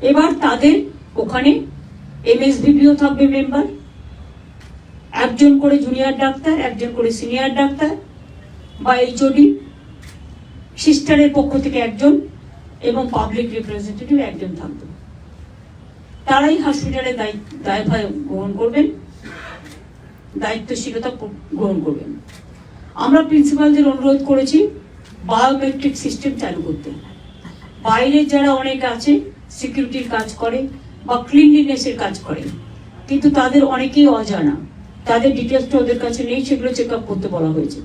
এবার তাদের ওখানে এমএসভিপিও থাকবে মেম্বার একজন করে জুনিয়র ডাক্তার, একজন করে সিনিয়র ডাক্তার বা এইচওডি সিস্টারের পক্ষ থেকে একজন এবং পাবলিক রিপ্রেজেন্টেটিভ একজন থাকবে। তারাই হসপিটালে দায়িত্ব, দায়ভার গ্রহণ করবেন, দায়িত্বশীলতা গ্রহণ করবেন। আমরা প্রিন্সিপালদের অনুরোধ করেছি বায়োমেট্রিক সিস্টেম চালু করতে। বাইরে যারা অনেক আছে সিকিউরিটির কাজ করে বা ক্লিনলিনেসের কাজ করে। কিন্তু তাদের অনেকেই অজানা। তাদের ডিটেলসটা ওদের কাছে নেই, সেগুলো চেক আপ করতে বলা হয়েছে।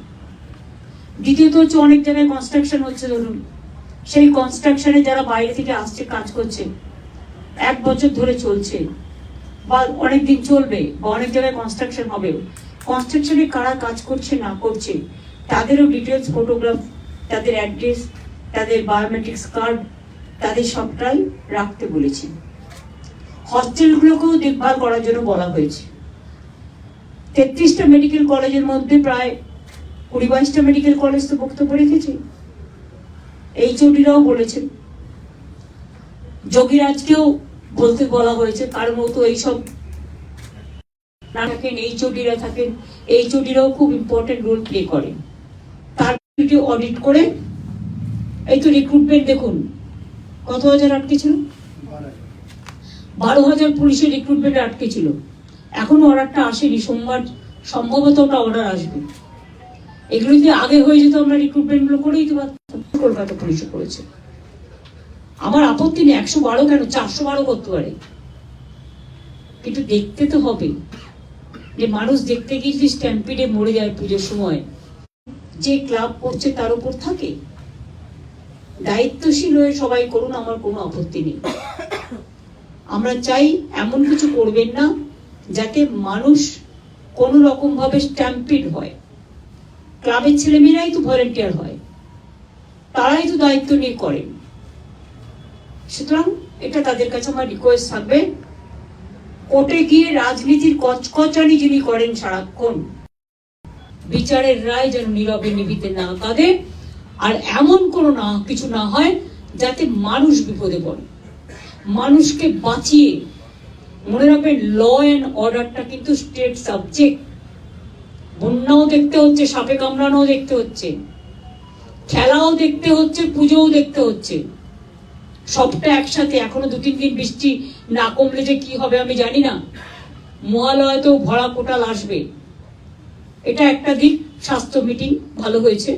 দ্বিতীয়ত হচ্ছে অনেক জায়গায় কনস্ট্রাকশন হচ্ছে, ধরুন। সেই কনস্ট্রাকশনে যারা বাইরে থেকে আসছে, কাজ করছে, এক বছর ধরে চলছে, বা অনেক দিন চলবে, বা অনেক জায়গায় কনস্ট্রাকশন হবে কনস্ট্রাকশনে কারা কাজ করছে, না করছে, তাদেরও ডিটেলস ফটোগ্রাফ তাদের অ্যাড্রেস তাদের বায়োমেট্রিক্স কার্ড তাদের সবটাই রাখতে বলেছি। হস্টেলগুলোকেও দেখভাল করার জন্য বলা হয়েছে। তেত্রিশটা মেডিকেল কলেজের মধ্যে প্রায় কুড়ি বাইশটা মেডিকেল কলেজ তো বক্তব্য রেখেছে। এই চটিরাও বলেছেন। যোগীরাজকেও বলতে বলা হয়েছে, তার মতো এইসব না থাকেন, এই চটিরা থাকেন, এই চটিরাও খুব ইম্পর্টেন্ট রোল প্লে করেন। তার অডিট করে এই তো রিক্রুটমেন্ট দেখুন কত হাজার আটকে ছিল? বারো হাজার পুলিশের রিক্রুটমেন্ট আটকে ছিল। এখনও অর্ডারটা আসেনি, সোমবার সম্ভবত ওটা অর্ডার আসবে। এগুলো যদি আগে হয়ে যেত, আমরা রিক্রুটমেন্টগুলো করেই পারতাম। কলকাতা পুলিশও করেছে। আমার আপত্তি নেই, একশো বারো কেন? চারশো বারো করতে পারে। কিন্তু দেখতে তো হবে। যে মানুষ দেখতে গিয়ে যদি স্ট্যাম্পিডে মরে যায় পুজোর সময়, যে ক্লাব করছে তার উপর থাকে। দায়িত্বশীল হয়ে সবাই করুন, আমার কোনো আপত্তি নেই। আমরা চাই এমন কিছু করবেন না যাতে মানুষ কোনো রকম ভাবে স্ট্যাম্পিড হয়। ক্লাবের ছেলেমেয়েরাই তো ভলেন্টিয়ার হয়, তারাই তো দায়িত্ব নিয়ে করেন। সুতরাং এটা তাদের কাছে আমার রিকোয়েস্ট থাকবে। কোর্টে গিয়ে রাজনীতির কচকচানি যিনি করেন সারাক্ষণ, বিচারের রায় যেন নীরবে নিবিতে না কাঁদে। আর এমন কোনো না, কিছু না হয় যাতে মানুষ বিপদে পড়ে। মানুষকে বাঁচিয়ে মনে রাখবেন ল অ্যান্ড অর্ডারটা কিন্তু স্টেট সাবজেক্ট বন্যাও দেখতে হচ্ছে, সাপে কামড়ানোও দেখতে হচ্ছে। খেলাও দেখতে হচ্ছে, পুজোও দেখতে হচ্ছে। সবটা একসাথে, এখনও দু তিন দিন বৃষ্টি না কমলে যে কি হবে আমি জানি না। মহালয়তেও ভরা কোটাল আসবে। এটা একটা দিক স্বাস্থ্য মিটিং ভালো হয়েছে।